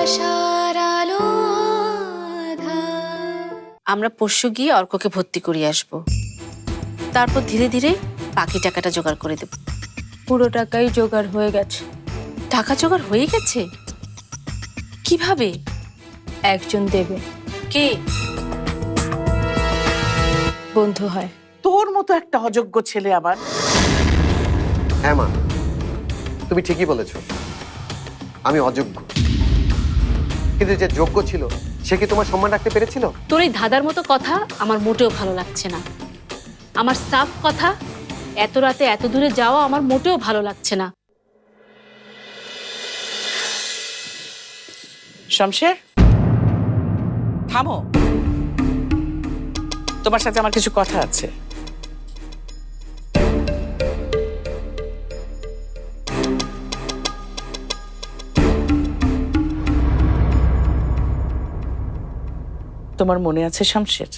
আশার আলো আমরা পরশু গিয়ে অর্ককে ভর্তি করিয়ে আসব। তারপর ধীরে ধীরে বাকি টাকাটা জোগাড় করে দেব। পুরো টাকাই জোগাড় হয়ে গেছে। টাকা জোগাড় হয়ে গেছে? কীভাবে? একজন দেবে। কে? বন্ধু হয়। তোর মতো একটা অযোগ্য ছেলে আবার। হ্যাঁ মা তুমি ঠিকই বলেছ। আমি অযোগ্য। কিন্তু যে যোগ্য ছিল সে কি তোমার সম্মান রাখতে পেরেছিল? তোর এই ধাঁধার মতো কথা আমার মোটেও ভালো লাগছে না। আমার সাফ কথা এত রাতে এত দূরে যাওয়া আমার মোটেও ভালো লাগছে না। শমশের? থামো। তোমার সাথে আমার কিছু কথা আছে। তোমার মনে আছে, শমশের?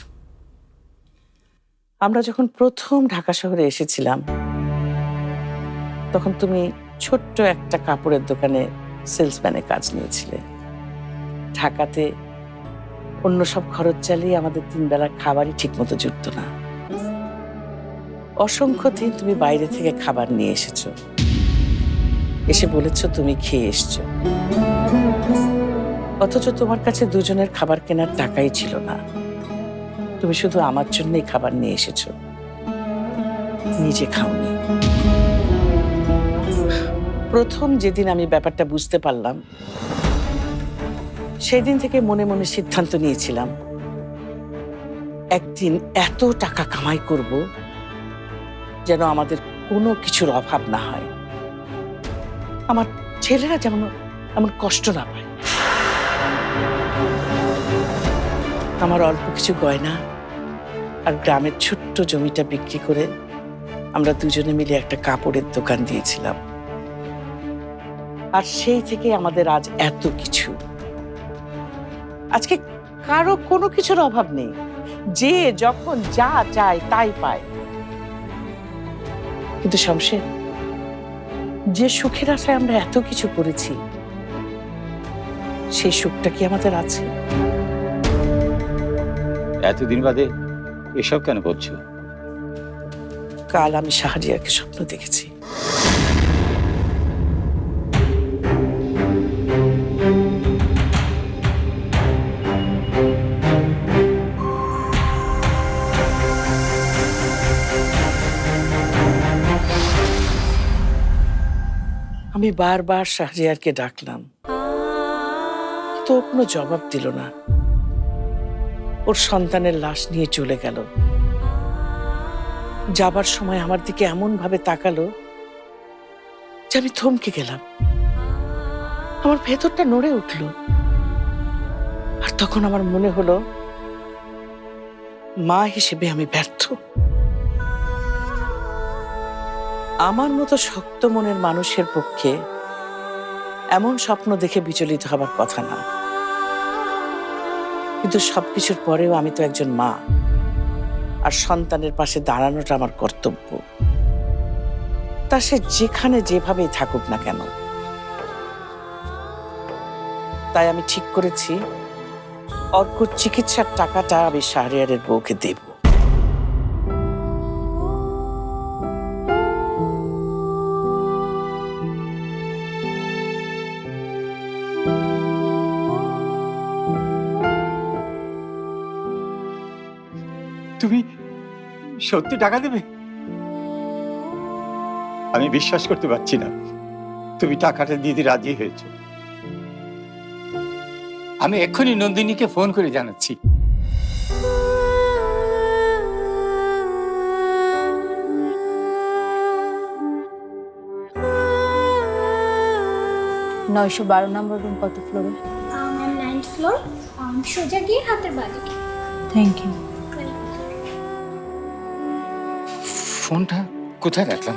আমরা যখন প্রথম ঢাকা শহরে এসেছিলাম, তখন তুমি ছোট্ট একটা কাপড়ের দোকানে সেলসম্যানের কাজ নিয়েছিলে। ঢাকাতে অন্য সব খরচ চালিয়ে আমাদের তিন বেলার খাবারই ঠিক মতো জুটতো না। অসংখ্য দিন তুমি বাইরে থেকে খাবার নিয়ে এসেছ। এসে বলেছ তুমি খেয়ে এসছো। অথচ তোমার কাছে দুজনের খাবার কেনার টাকাই ছিল না। তুমি শুধু আমার জন্যই খাবার নিয়ে এসেছ। নিজে খাওনি। প্রথম যেদিন আমি ব্যাপারটা বুঝতে পারলাম, সেদিন থেকে মনে মনে সিদ্ধান্ত নিয়েছিলাম, একদিন এত টাকা কামাই করব যেন আমাদের কোনো কিছুর অভাব না হয়। আমার ছেলেরা যেমন এমন কষ্ট না পায়। আমার অল্প কিছু গয়না আর গ্রামের ছোট্ট জমিটা বিক্রি করে আমরা দুজনে মিলে একটা কাপড়ের দোকান দিয়েছিলাম। আর সেই থেকে আমাদের আজ এত কিছু। আজকে কারও কোনো কিছুর অভাব নেই। যে যখন যা চায় তাই পায়। কিন্তু শমশের, যে সুখের আশায় আমরা এত কিছু করেছি, সেই সুখটা কি আমাদের আছে? এতদিন বাদে এসব কেন করছ? কাল আমি শাহরিয়াকে স্বপ্ন দেখেছি। আমি বারবার শাহরিয়ারকে ডাকলাম। তো কোনো জবাব দিল না। ওর সন্তানের লাশ নিয়ে চলে গেল। যাবার সময় আমার দিকে এমন ভাবে তাকালো যে আমি থমকে গেলাম। আমার ভেতরটা নড়ে উঠল। আর তখন আমার মনে হলো, মা হিসেবে আমি ব্যর্থ। আমার মতো শক্ত মনের মানুষের পক্ষে এমন স্বপ্ন দেখে বিচলিত হবার কথা না। কিন্তু সব কিছুর পরেও আমি তো একজন মা। আর সন্তানের পাশে দাঁড়ানোটা আমার কর্তব্য। তা সে যেখানে যেভাবেই থাকুক না কেন। তাই আমি ঠিক করেছি, অর্ক চিকিৎসার টাকাটা আমি শাহরিয়ারের বউকে দেব। সত্যি টাকা দেবে? আমি বিশ্বাস করতে পারছি না। তুমি টাকাটা দিতে রাজি হয়েছো। আমি এক্ষুনি নন্দিনীকে ফোন করে জানাচ্ছি। নয়শো বারো নম্বর রুম কত ফ্লোরে নাইন্থ ফ্লোর সোজা গিয়ে হাতের বাদিকে থ্যাংক ইউ ফোনটা কোথায় রাখলাম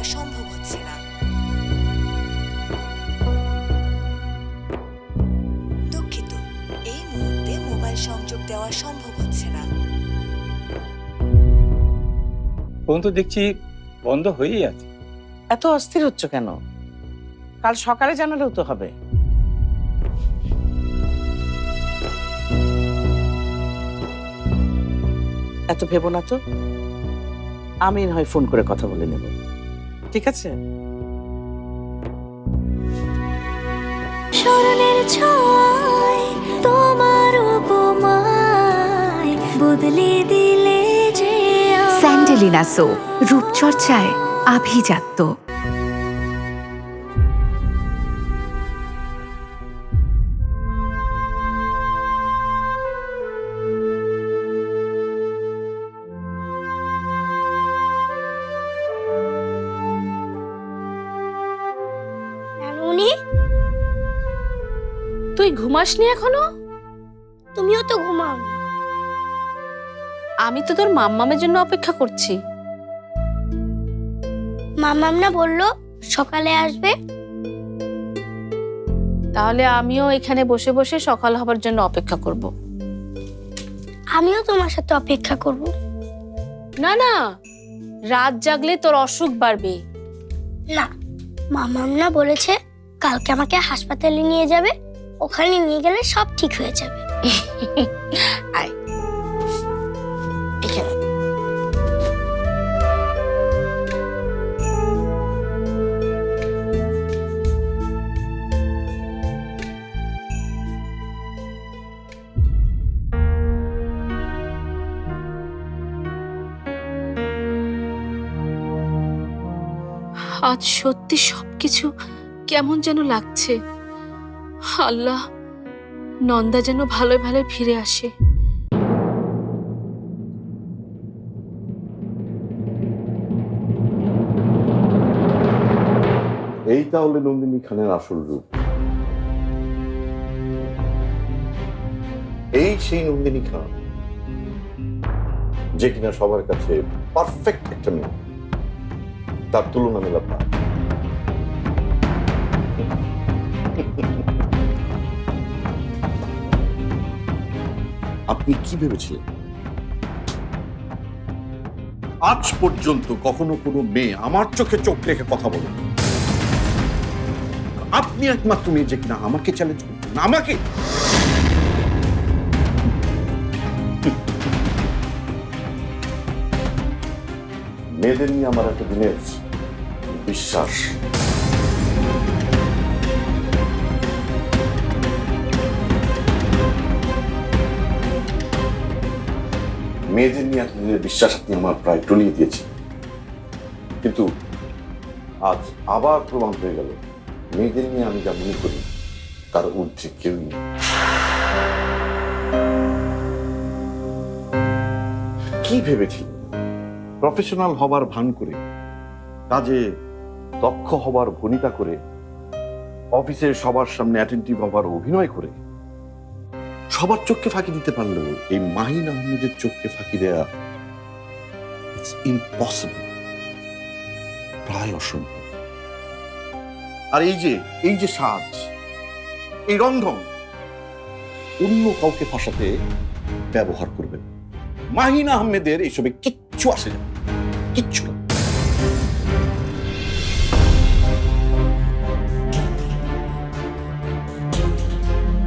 দেওয়া সম্ভব হচ্ছে না। দুঃখিত এই মুহূর্তে মোবাইল সংযোগ দেওয়া সম্ভব হচ্ছে না। ফোন তো দেখছি বন্ধ হয়েই আছে। এত অস্থির হচ্ছ কেন? কাল সকালে জানালেও তো হবে। এত ভেবো না তো? আমি না হয় ফোন করে কথা বলে নেব। ঠিক আছে স্মরণের ছয় তোমার উপমায় বদলে দিলে যে। স্যান্ডেলিনা সো রূপচর্চায় আভিজাত্য ঘুমাসনি এখনও? তুমিও তো ঘুমাও। আমি তো তোর মাম্মামের জন্য অপেক্ষা করছি। মামাম না বলল সকালে আসবে। তাহলে আমিও এখানে বসে বসে সকাল হবার জন্য অপেক্ষা করব। আমিও তোমার সাথে অপেক্ষা করব। না না রাত জাগলে তোর অসুখ বাড়বে। না মামাম না বলেছে কালকে আমাকে হাসপাতালে নিয়ে যাবে। ওখানে নিয়ে গেলে সব ঠিক হয়ে যাবে। আয়। এখানে। আজ সত্যি সবকিছু কেমন যেন লাগছে। আল্লাহ, নন্দা যেন ভালোই ভালোই ফিরে আসে। এই তাহলে নন্দিনী খানের আসল রূপ। এই সেই নন্দিনী খান, যে কিনা সবার কাছে পারফেক্ট একটা মেয়ে। তার তুলনা মেলা প্রায়। আপনি কি ভেবেছিলেন? আজ পর্যন্ত কখনো কোনো মেয়ে আমার চোখে চোখ রেখে কথা বলে আপনি একমাত্র মেয়ে যে কিনা আমাকে চ্যালেঞ্জ করতেন আমাকে? মেয়েদের নিয়ে আমার একটা দিনের বিশ্বাস। মেয়েদের নিয়ে এতদিনের বিশ্বাস আপনি আমার প্রায় টলিয়ে দিয়েছেন। কিন্তু আজ আবার প্রমাণ হয়ে গেল, মেয়েদের নিয়ে আমি যা মনে করি, তার ঊর্ধ্বে কেউই নেই। কি ভেবেছি প্রফেশনাল হবার ভান করে, কাজে দক্ষ হবার ভনিতা করে অফিসের সবার সামনে অ্যাটেন্টিভ হবার অভিনয় করে? সবার চোখকে ফাঁকি দিতে পারলেও এই মাহিন আহমেদের চোখকে ফাঁকি দেয়া ইটস ইম্পসিবল প্রায় অসম্ভব। আর এই যে এই যে সাজ, এই রন্ধন, অন্য কাউকে ফাঁসাতে ব্যবহার করবেন। মাহিন আহমেদের এসবে কিচ্ছু আসে না। কিচ্ছু না।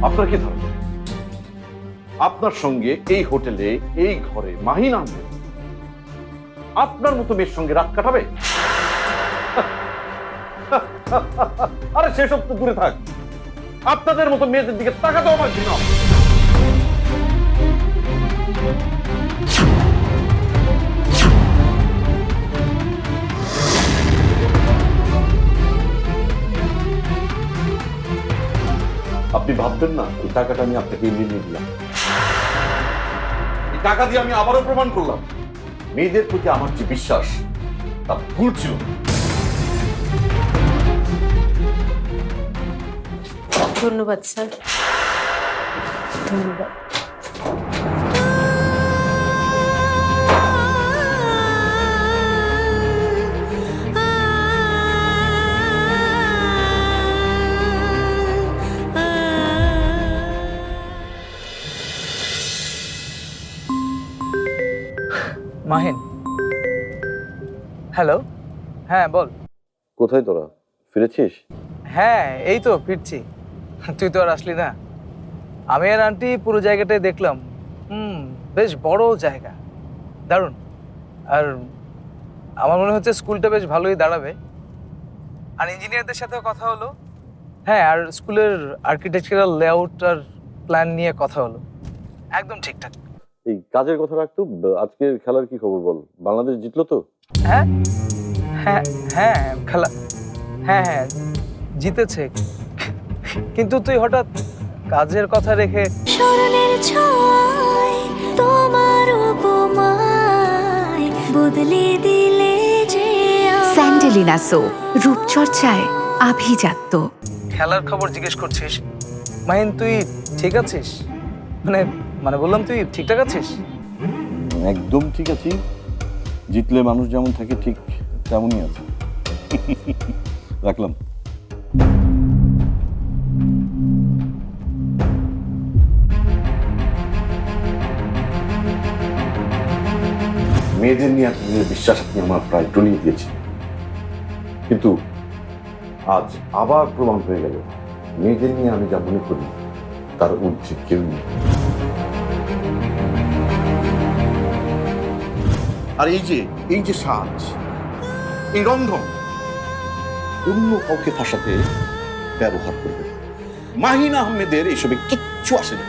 আপনার কি ধারণা আপনার সঙ্গে এই হোটেলে, এই ঘরে মাহিন আহমেদ আপনার মতো মেয়ের সঙ্গে রাত কাটাবে? আরে সেসব তো দূরে থাক। আপনাদের মতো মেয়েদের দিকে তাকাতে আমার ঘৃণা। আপনি ভাববেন না, এই টাকাটা আমি আপনাকে নিয়ে দিলাম। টাকা দিয়ে আমি আবারও প্রমাণ করলাম। মেয়েদের প্রতি আমার যে বিশ্বাস, তা ভুল ছিল। ধন্যবাদ, স্যার। ধন্যবাদ। মাহিন। হ্যালো। হ্যাঁ বল। কোথায় তোরা? ফিরেছিস? হ্যাঁ এই তো ফিরছি। তুই তো আর আসলি না। আমি আর আন্টি পুরো জায়গাটাই দেখলাম। হুম বেশ বড় জায়গা। দারুণ। আর আমার মনে হচ্ছে স্কুলটা বেশ ভালোই দাঁড়াবে। আর ইঞ্জিনিয়ারদের সাথেও কথা হলো। হ্যাঁ আর স্কুলের আর্কিটেকচারাল লেআউট আর প্ল্যান নিয়ে কথা হলো। একদম ঠিকঠাক। এই কাজের কথা রাখতো আজকের খেলার কি খবর বল? বাংলাদেশ জিতলো তো? হ্যাঁ হ্যাঁ হ্যাঁ খেলা হ্যাঁ হ্যাঁ জিতেছে। কিন্তু তুই হঠাৎ কাজের কথা রেখে স্মরণের ছয় তোমার উপমায় বদলে দিলে যে স্যান্ডেলিনা সো রূপচর্চায় আভিজাত্য। খেলার খবর জিজ্ঞেস করছিস? মাহিন তুই ঠিক আছিস? মানে মানে বললাম, তুই ঠিকঠাক আছিস? একদম ঠিক আছি। জিতলে মানুষ যেমন থাকে, ঠিক তেমনই আছে। রাখলাম। মেয়েদের নিয়ে এতদিনের বিশ্বাস আপনি আমার প্রায় টলিয়ে দিয়েছি কিন্তু আজ আবার প্রমাণ হয়ে গেল, মেয়েদের নিয়ে আমি যা মনে করি, তার ঊর্ধ্বে কেউ নেই। আর এই যে এই যে সাজ এই রন্ধন অন্য কাউকে ফাঁসাতে ব্যবহার করবে। মাহিন আহমেদের এসবে কিচ্ছু আসে না।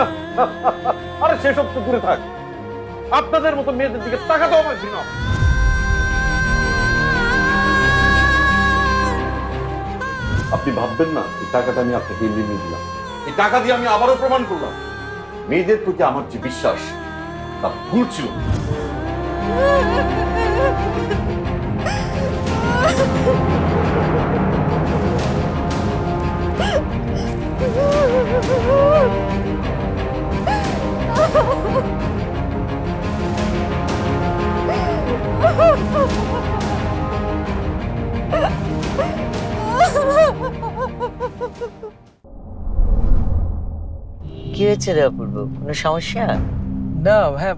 আরে সেসব তো দূরে থাক। আপনাদের মতো মেয়েদের দিকে তাকাতেও আমার ঘৃণা। আপনি ভাববেন না এই টাকাটা আমি আপনাকে এমনি দিলাম। এই টাকা দিয়ে আমি আবারও প্রমাণ করলাম। মেয়েদের প্রতি আমার যে বিশ্বাস তা ভুল ছিল। কি হয়েছে রে অপূর্ব? কোনো সমস্যা? না হ্যাঁ।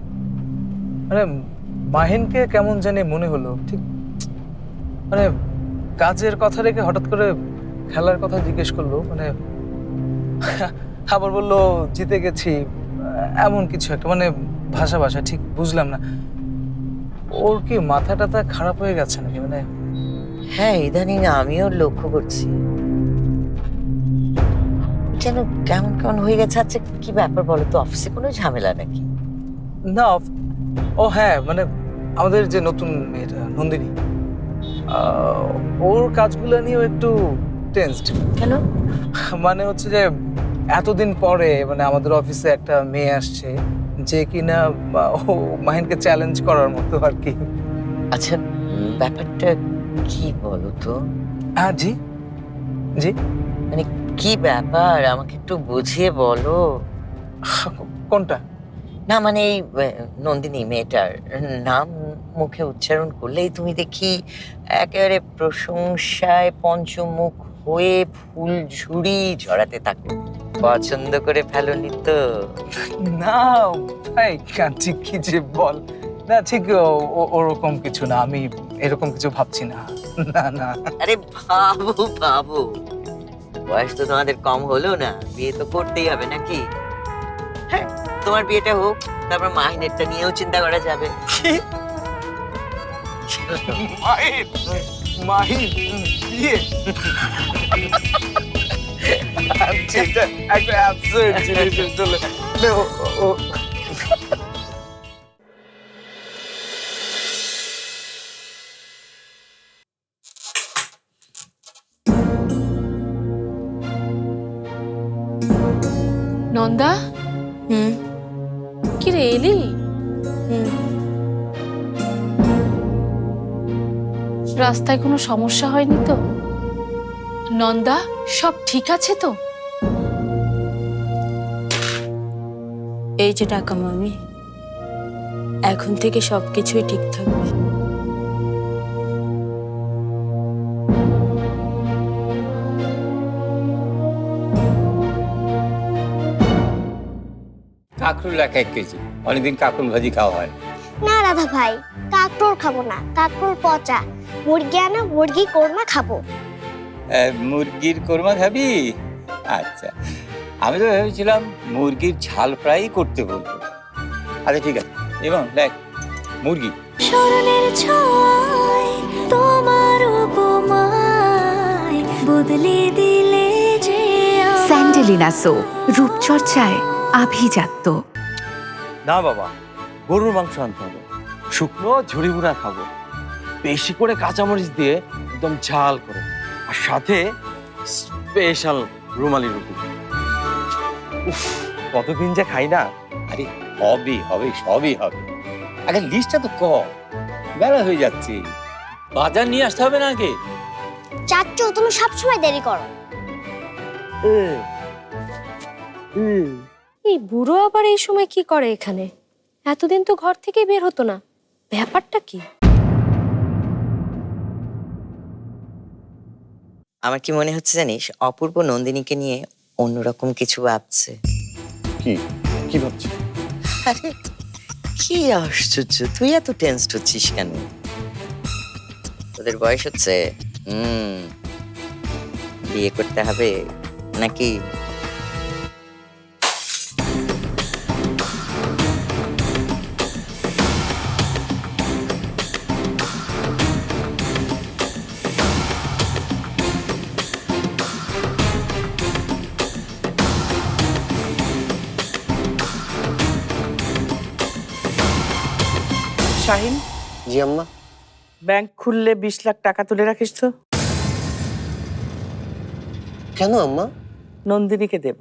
মানে মাহিনকে কেমন জানি মনে হলো ঠিক। মানে কাজের কথা রেখে হঠাৎ করে খেলার কথা জিজ্ঞেস করল মানে আবার বলল জিতে গেছি। এমন কিছু একটা মানে ভাষা ভাষা ঠিক বুঝলাম না। ওর কি মাথা টাথা খারাপ হয়ে গেছে নাকি? মানে হ্যাঁ ইদানিং আমিও লক্ষ্য করছি। যেন কেমন কেমন হয়ে গেছে আচ্ছা কি ব্যাপার বলো তো? অফিসে কোনো ঝামেলা নাকি? না ও হ্যাঁ মানে আমাদের যে নতুন মেয়েটা নন্দিনী ওর কাজগুলো নিয়েও একটু টেন্সড কেন? মানে হচ্ছে যে এতদিন পরে মানে আমাদের অফিসে একটা মেয়ে আসছে যে কিনা ও মাহিনকে চ্যালেঞ্জ করার মতো আর কি। আচ্ছা ব্যাপারটা কি বলো তো? হ্যাঁ জি। জি? মানে কি ব্যাপার? আমাকে একটু বুঝিয়ে বলো। কোনটা? না মানে এই নন্দিনী মেয়েটার নাম মুখে উচ্চারণ করলেই তুমি দেখি একেবারে প্রশংসায় পঞ্চমুখ হয়ে ফুল ঝুড়ি ঝরাতে থাকো। পছন্দ করে ফেলোনি তো। না ভাই কাঞ্চি কি যে বল। না ঠিক ওরকম কিছু না আমি এরকম কিছু ভাবছি না। না না। আরে ভাবো ভাবো। বয়স তো তোমাদের কম হলো না বিয়ে তো করতেই হবে নাকি? হ্যাঁ তোমার বিয়েটা হোক তারপর মাহিনেরটা নিয়েও চিন্তা করা যাবে। মাহির মাহির বিয়ে? আচ্ছা, এটা একটা absurd জিনিস আসলে। রাস্তায় কোনো সমস্যা হয়নি তো? নন্দা সব ঠিক আছে তো? এই যে টাকা মামি এখন থেকে সবকিছুই ঠিক থাকবে। কাঁকরুল এক এক কেজি। অনেকদিন কাঁকরুল ভাজি খাওয়া হয় না। না রাধা ভাই কাকরোল খাব না কাকরোল পচা। মুরগি আনা মুরগি কোরমা খাব। মুরগির কোরমা খাবি? আচ্ছা। আমি তো ভেবেছিলাম মুরগির ঝাল ফ্রাই করতে বলব। আচ্ছা ঠিক আছে। এবং দেখ মুরগি। স্মরণের ছয় তোমার উপমায় বদলে দিলে যে স্যান্ডেলিনা সো রূপচর্চায় আভিজাত্য। না বাবা গরুর মাংস আনতে হবে। শুকনো ঝুড়ি খাব। বেশি করে কাঁচামরিচ দিয়ে একদম ঝাল করে। আর সাথে স্পেশাল রুমালি রুটি। উফ কতদিন যে খাই না? আরে হবে হবে সবই হবে। আগে লিস্টটা তো কম বেলা হয়ে যাচ্ছে। বাজার নিয়ে আসতে হবে না আগে? চাচ্চু তুমি সবসময় দেরি করো। এই বুড়ো আবার এই সময় কি করে এখানে? এতদিন তো ঘর থেকে বের হতো না। ব্যাপারটা কি? আমার কি মনে হচ্ছে জানিস অপূর্ব নন্দিনীকে নিয়ে অন্যরকম কিছু ভাবছে। কি? কি ভাবছে? আরে কি আশ্চর্য তুই এত টেন্সড হচ্ছিস কেন? তোদের বয়স হচ্ছে হুম বিয়ে করতে হবে নাকি শাহিন। জি আম্মা। ব্যাংক খুললে বিশ লাখ টাকা তুলে রাখিস তো। কেন আম্মা? নন্দিনীকে দেব।